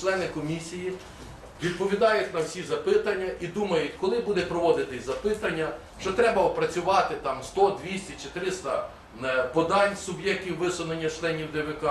члени комісії відповідають на всі запитання і думають, коли буде проводитись запитання, що треба опрацювати там 100, 200 чи 300 е, подань суб'єктів висунення членів ДВК.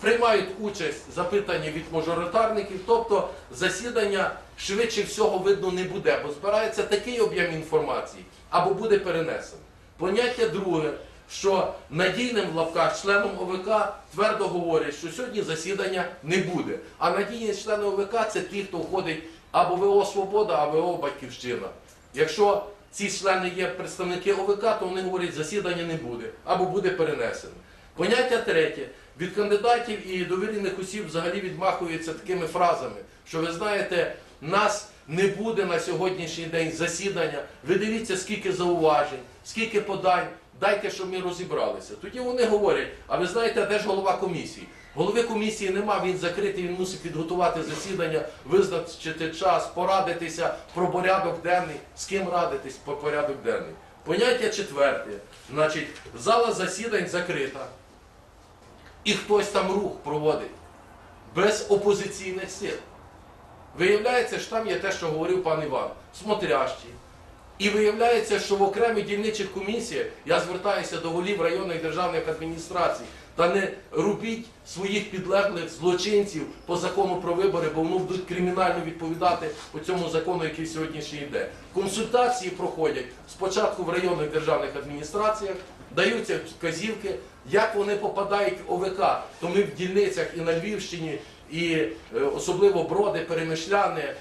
Приймають участь запитання від мажоритарників, тобто засідання швидше всього видно не буде, бо збирається такий об'єм інформації або буде перенесено. Поняття друге, що надійним в лапках членом ОВК твердо говорять, що сьогодні засідання не буде. А надійні члени ОВК це ті, хто входить або ВО Свобода, або ВО Батьківщина. Якщо ці члени є представники ОВК, то вони говорять, засідання не буде або буде перенесено. Поняття третє. Від кандидатів і довірених осіб взагалі відмахуються такими фразами, що ви знаєте, нас не буде на сьогоднішній день засідання. Ви дивіться, скільки зауважень, скільки подань. Дайте, щоб ми розібралися. Тоді вони говорять: а ви знаєте, де ж голова комісії? Голови комісії нема, він закритий, він мусить підготувати засідання, визначити час, порадитися про порядок денний. З ким радитись про порядок денний? Поняття четверте. Значить, зала засідань закрита і хтось там рух проводить без опозиційних сил. Виявляється, що там є те, що говорив пан Іван, смотрящі. І виявляється, що в окремих дільничих комісіях я звертаюся до голів районних державних адміністрацій. Та не рубіть своїх підлеглих злочинців по закону про вибори, бо вони будуть кримінально відповідати по цьому закону, який сьогоднішній йде. Консультації проходять спочатку в районних державних адміністраціях, даються вказівки, як вони попадають в ОВК. То ми в дільницях і на Львівщині, і е, особливо броди, перемишляни,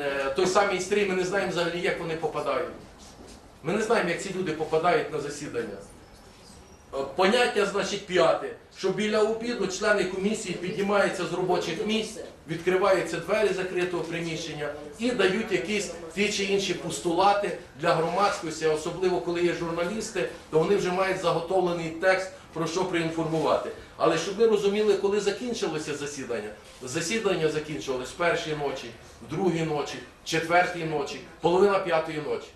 е, той самий стрій, ми не знаємо взагалі, як вони попадають. Ми не знаємо, як ці люди попадають на засідання. Е, Поняття, значить, п'яте, що біля обіду члени комісії піднімаються з робочих місць, відкриваються двері закритого приміщення і дають якісь ті чи інші постулати для громадськості, особливо коли є журналісти, то вони вже мають заготовлений текст про що проінформувати. Але щоб ви розуміли, коли закінчилося засідання, засідання закінчилось першій ночі, другій ночі, четвертій ночі, половина п'ятої ночі.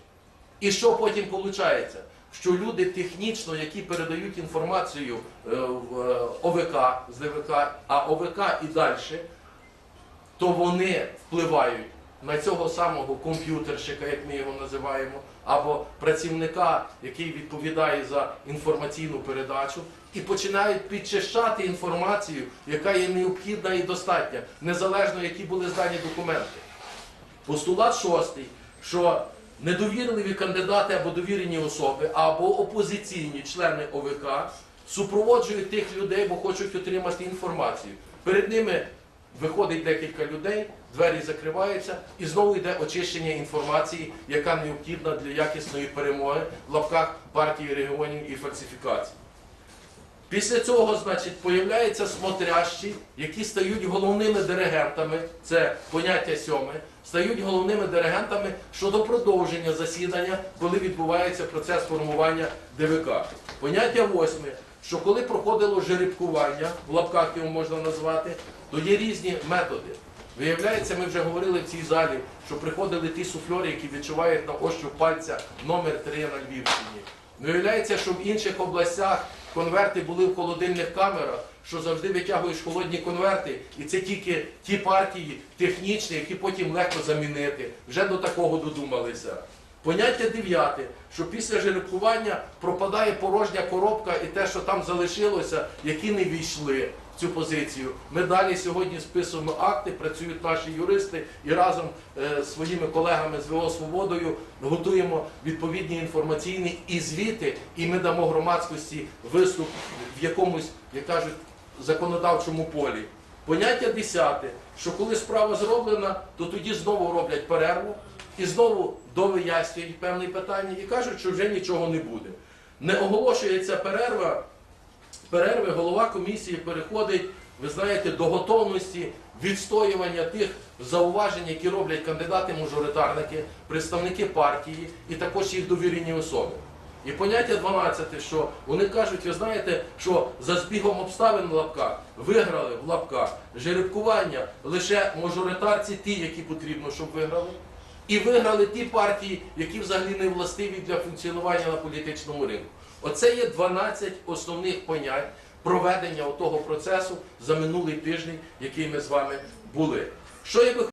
І що потім виходить? Що люди технічно, які передають інформацію е, в е, ОВК з ДВК, а ОВК і далі, то вони впливають на цього самого комп'ютерщика, як ми його називаємо, або працівника, який відповідає за інформаційну передачу, і починають підчищати інформацію, яка є необхідна і достатня, незалежно які були здані документи. Постулат шостий, що недовірливі кандидати або довірені особи, або опозиційні члени ОВК супроводжують тих людей, бо хочуть отримати інформацію. Перед ними виходить декілька людей, двері закриваються, і знову йде очищення інформації, яка необхідна для якісної перемоги в лапках партії регіонів і фальсифікацій. Після цього, значить, появляються смотрящі, які стають головними диригентами, це поняття сьоме, стають головними диригентами щодо продовження засідання, коли відбувається процес формування ДВК. Поняття восьме, що коли проходило жеребкування, в лапках його можна назвати, то є різні методи. Виявляється, ми вже говорили в цій залі, що приходили ті суфльори, які відчувають на ощуп пальця номер 3 на Львівщині. Виявляється, що в інших областях конверти були в холодильних камерах, що завжди витягуєш холодні конверти, і це тільки ті партії технічні, які потім легко замінити. Вже до такого додумалися. Поняття дев'яте, що після жеребкування пропадає порожня коробка і те, що там залишилося, які не війшли в цю позицію. Ми далі сьогодні списуємо акти, працюють наші юристи і разом е, з своїми колегами з ВО Свободою готуємо відповідні інформаційні і звіти, і ми дамо громадськості виступ в якомусь, як кажуть, законодавчому полі. Поняття десяте, що коли справа зроблена, то тоді знову роблять перерву і знову довияснюють певні питання і кажуть, що вже нічого не буде. Не оголошується перерва. Перерви голова комісії переходить, ви знаєте, до готовності відстоювання тих зауважень, які роблять кандидати-мажоритарники, представники партії і також їх довірені особи. І поняття 12, що вони кажуть, ви знаєте, що за збігом обставин в лапках виграли в лапках жеребкування лише мажоритарці, ті, які потрібно, щоб виграли, і виграли ті партії, які взагалі не властиві для функціонування на політичному ринку. Оце є 12 основних понять, проведення того процесу за минулий тиждень, який ми з вами були. Що я би